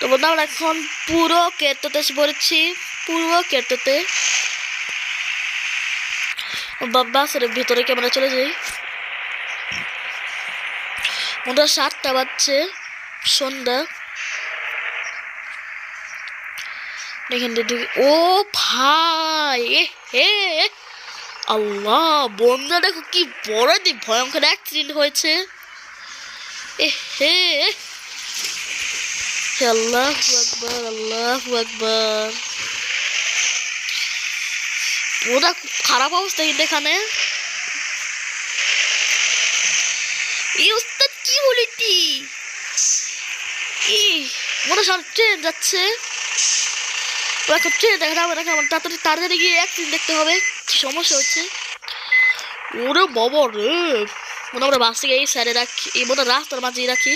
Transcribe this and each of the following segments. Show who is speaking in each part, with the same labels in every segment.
Speaker 1: তো বন্ধু আমরা এখন পুরো কেরতোতে এসে পড়েছি পুরো কেরতোতে বাসের ভিতরে ক্যামেরা চলে যাই। বন্ধুরা, সাতটা বাজছে, সন্ধ্যা। দেখেন ও ভাই, এ হে আল্লাহ, বন্ধুরা, দেখো কি বড় ভয়ঙ্কর অ্যাক্সিডেন্ট হয়েছে। এ, হে আল্লাহ আকবর আল্লাহ আকবর ওরা খুব খারাপ অবস্থা কিন্তু এখানে। এই ওস্তাদ কি বলি তুই এই মনে সব ট্রেন যাচ্ছে। ও এখন ট্রেন দেখা যাবে না আমার তাড়াতাড়ি তাড়াতাড়ি গিয়ে অ্যাক্সিডেন্ট দেখতে হবে, কি সমস্যা হচ্ছে। ওরে বাবা রে। মনে আমরা বাস এই সাইডে রাখি, এই মনে রাস্তার মাঝেই রাখি।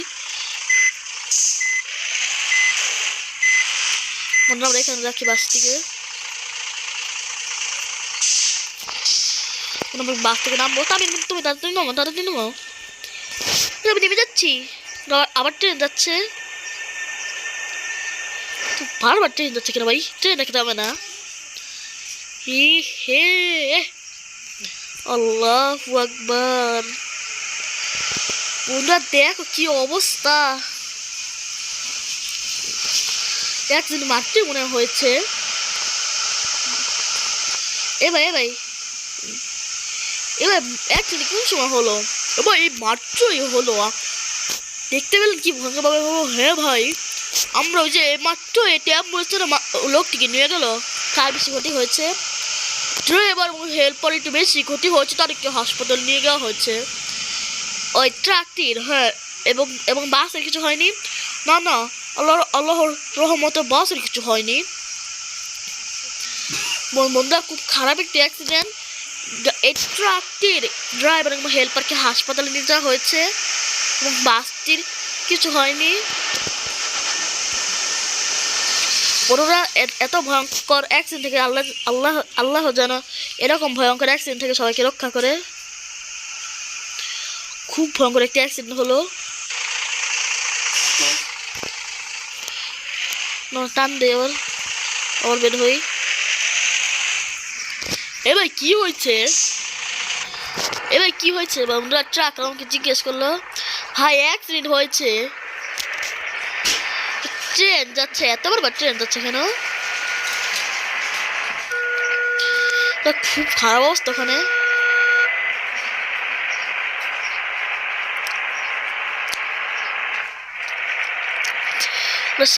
Speaker 1: রাখি বাস থেকে মনে হয় আমরা বাস থেকে নামবো। তা আমি তুমি তাড়াতাড়ি নামো তাড়াতাড়ি নামো। আমি নেমে যাচ্ছি। আবার ট্রেন যাচ্ছে। বারবার ট্রেন যাচ্ছে কেন ভাই? ট্রেন দেখতে হবে না। হি হে। আল্লাহ আকবার। বন্ধুরা, দেখো কি অবস্থা। একদিন মারতে মনে হয়েছে। এ ভাই এ ভাই এবার অ্যাকচুয়ালি কোন সময় হলো? এবার এই মাত্রই হলো দেখতে পেলেন কি ভঙ্গভাবে হলো? হ্যাঁ ভাই, আমরা ওই যে মাত্র এটি অ্যাম্বুলেন্সের লোকটিকে নিয়ে গেল। কার বেশি ক্ষতি হয়েছে? ড্রাইভার এবং হেল্পার একটু বেশি ক্ষতি হয়েছে তাদেরকে হাসপাতাল নিয়ে যাওয়া হয়েছে। ওই ট্রাকটির হ্যাঁ এবং এবং বাসের কিছু হয়নি। না না আল্লাহ আল্লাহর রহমতে বাসের কিছু হয়নি। বন- বন্ধুরা খুব খারাপ একটি অ্যাক্সিডেন্ট এই ট্রাকটির ড্রাইভার এবং হেল্পারকে হাসপাতালে নিয়ে যাওয়া হয়েছে এবং বাসটির কিছু হয়নি। বড়রা এত ভয়ঙ্কর অ্যাক্সিডেন্ট থেকে আল্লাহ আল্লাহ আল্লাহ যেন এরকম ভয়ঙ্কর অ্যাক্সিডেন্ট থেকে সবাইকে রক্ষা করে। খুব ভয়ঙ্কর একটি অ্যাক্সিডেন্ট হলো। টান দে ওর ওর বের হই এবার কি হয়েছে এবার কি হয়েছে বন্ধুরা ট্রাক আমাকে জিজ্ঞেস করল ভাই অ্যাক্সিডেন্ট হয়েছে ট্রেন যাচ্ছে এত বড় ট্রেন যাচ্ছে কেন খুব খারাপ অবস্থা ওখানে